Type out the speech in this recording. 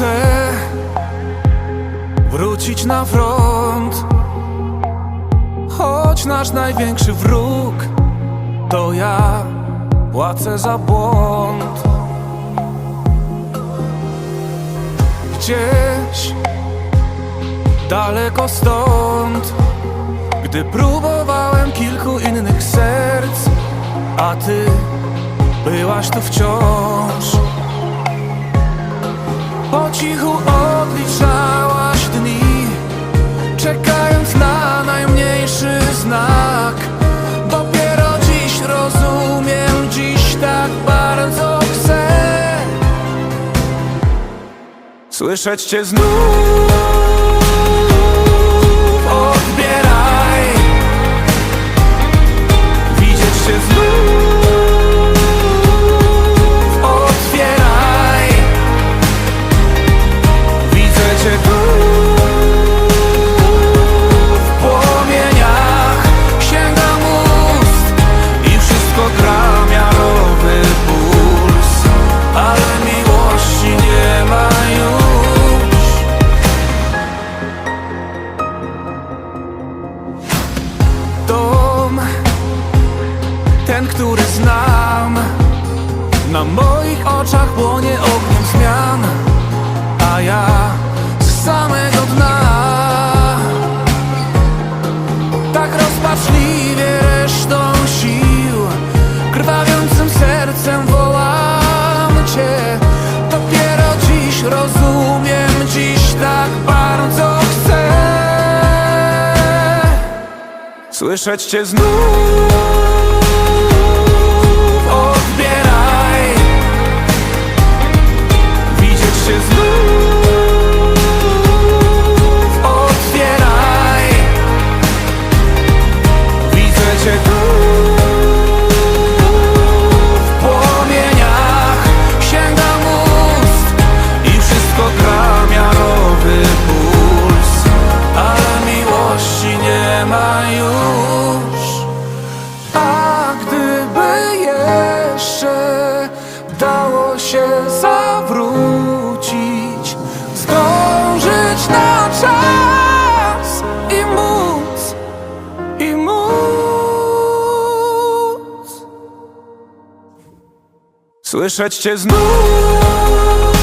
chcę wrócić na front. Choć nasz największy wróg to ja płacę za błąd. Gdzieś daleko stąd Gdy próbowałem kilku innych serc A ty byłaś tu wciąż. Po cichu odliczałaś dni Czekając na najmniejszy znak. Dopiero dziś rozumiem, dziś tak bardzo chcę Słyszeć cię znów Na moich oczach płonie ogniem zmian A ja z samego dna. Tak rozpaczliwie resztą sił Krwawiącym sercem wołam Cię. Dopiero dziś rozumiem Dziś tak bardzo chcę Słyszeć Cię znów Widzę Cię tu Słyszeć Cię znów